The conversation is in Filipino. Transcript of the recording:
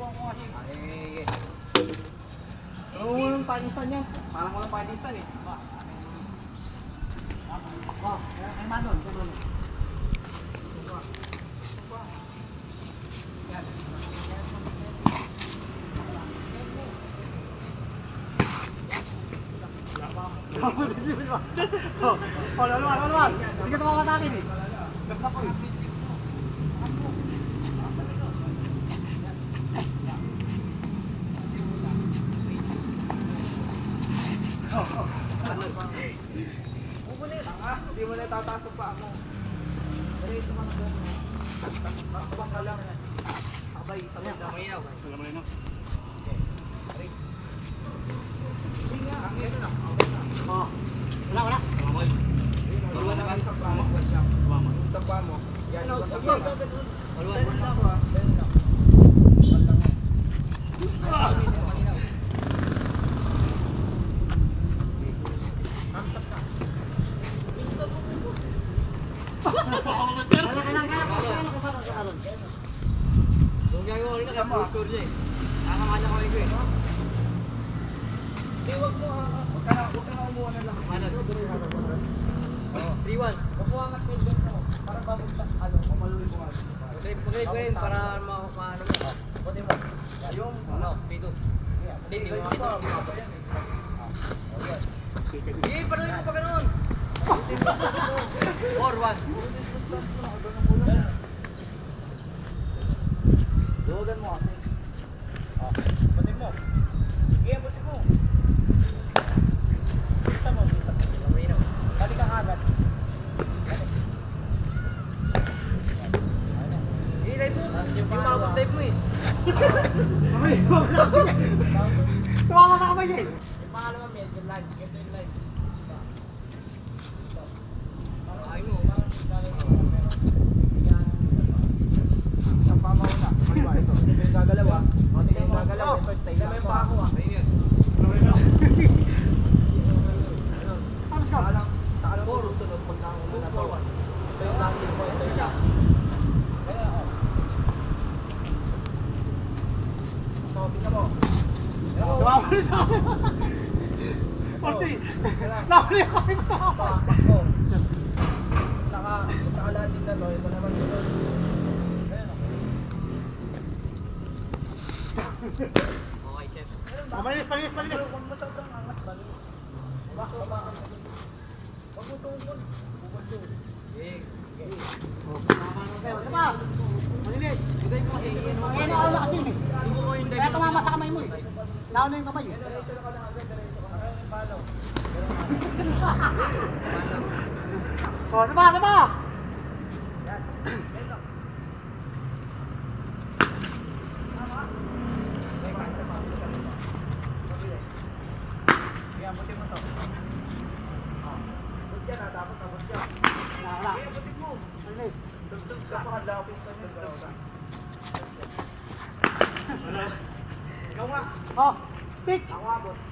turuan ko kasi. Ay, Oo, walang panisan yan. Parang walang panisan eh. Oh, kay Manon, kay Manon. Oh, oh, laluan, laluan. Hindi ka tumawa sa akin eh. Basta ko eh. Ah, hindi mo na tatasok pa ako. Pero ito ka na po. Takbang ka lang. Sabay na. Mayaw. Hindi nga. Ang ito na. Oh. Wala, wala. Iwan na lang sa pamo. Sa pamo. Yan. Ano, sa pamo. Haluan. Iwan na ako ah. Iwan na. Iwan lang mo. Malinaw. Thumbs up ka. Kailan, kailan, kailan, kailan, kailan, kailan, kailan. Kung gagawa ulit na full score niya eh. Nakamanya ko ito eh. Hindi, wag mo ah. ah, Huwag ka na, huwag ka na umuha na lang. Ano? Oo. 3-1. Kukuha nga doon mo. Para bago sa, ano, pamaluloy ko nga. Pag-grade ko rin para ma- maano mo. Pwede mo. Yung, ano, P2. Hindi, hindi mo. Hindi mo. Hindi, mo pa ganun. 4-1. Duwagan mo kasi. Oh, pati mo. Sige, pati mo. Isa mo, isa mo. Lamay na. Balik ka agad. Eh. Yung live mo eh. Kamay, wala ko niya. Tumawa sa kamay eh. Yung pangalawa, medyo live. Ito yung live. Ay mo. Isang pamaw na. Ano ba ito? Ito yung gagalaw ah. Ito yung gagalaw. Ito yung style. Ito yung pako ah. Ayun yun. Tapos ka. Sakalang, sakalang puro sunod pag nakauna na to. Ito yung landing point. Ito siya. Kaya oh. Ito, tingnan mo. Tumawa na sa akin. Pati, nahuli ako yung ko. Naka, naka-landing na to. Ito naman sunod. Ayan oh. Malinis, malinis, malinis. Huwag mo siyang angat ba? Baka baka. Huwag mo tungkol. Bukod to. Eh. Isa pa. Malinis. Kaya nauna kasi eh. Ko yung Kaya tumama sa kamay mo eh. Nauna yung kamay eh. Oh, isa pa, isa pa. Kaya buti mo to. Buti yan ah, dapat abot ka. Wala, wala. Kaya buti mo. Malinis. Tugtog ka pa kadapit ka niya. Ikaw nga. Oh, stick.